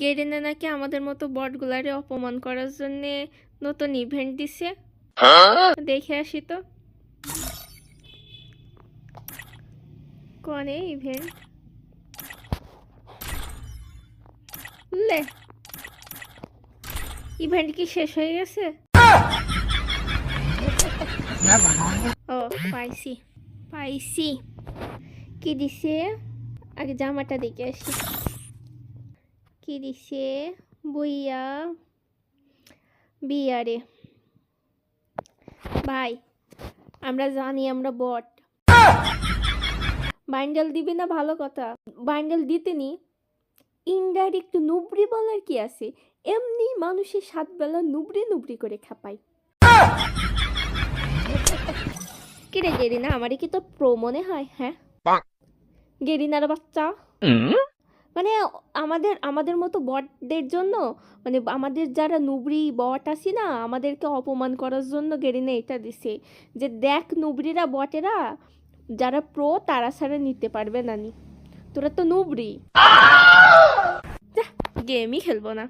Garena নাকি আমাদের মতো বটগুলারে অপমান করার জন্য নতুন ইভেন্ট দিছে? দেখে আসি তো। কনে ইভেন্ট লে। ইভেন্ট কি শেষ হয়ে গেছে? ও, পাইছি। পাইছি। কি দিছে? আগে জামাটা দেখে আসি। দিছে বইয়া বিয়ারে। ভাই আমরা জানি আমরা বট। বাইন্ডেল দিবি না ভালো কথা? বাইন্ডেল দিতে নি ইনডাইরেক্ট নুবরি বলার কি আছে? এমনি মানুষের সাত বেলা নুবরি নুবরি করে খাপায়। কিরে গেরিনা আমারই কি তো প্রো মনে হয় হ্যাঁ? গেরিনার বাচ্চা। মানে আমাদের আমাদের মতো বটদের জন্য মানে আমাদের যারা নুবরি বট আছি না, আমাদেরকে অপমান করার জন্য গেরিনে এটা দিছে যে দেখ নুবরিরা বটেরা, যারা প্রো তারা ছাড়া নিতে পারবে না নি। তোরা তো নুবরি গেমই খেলব না।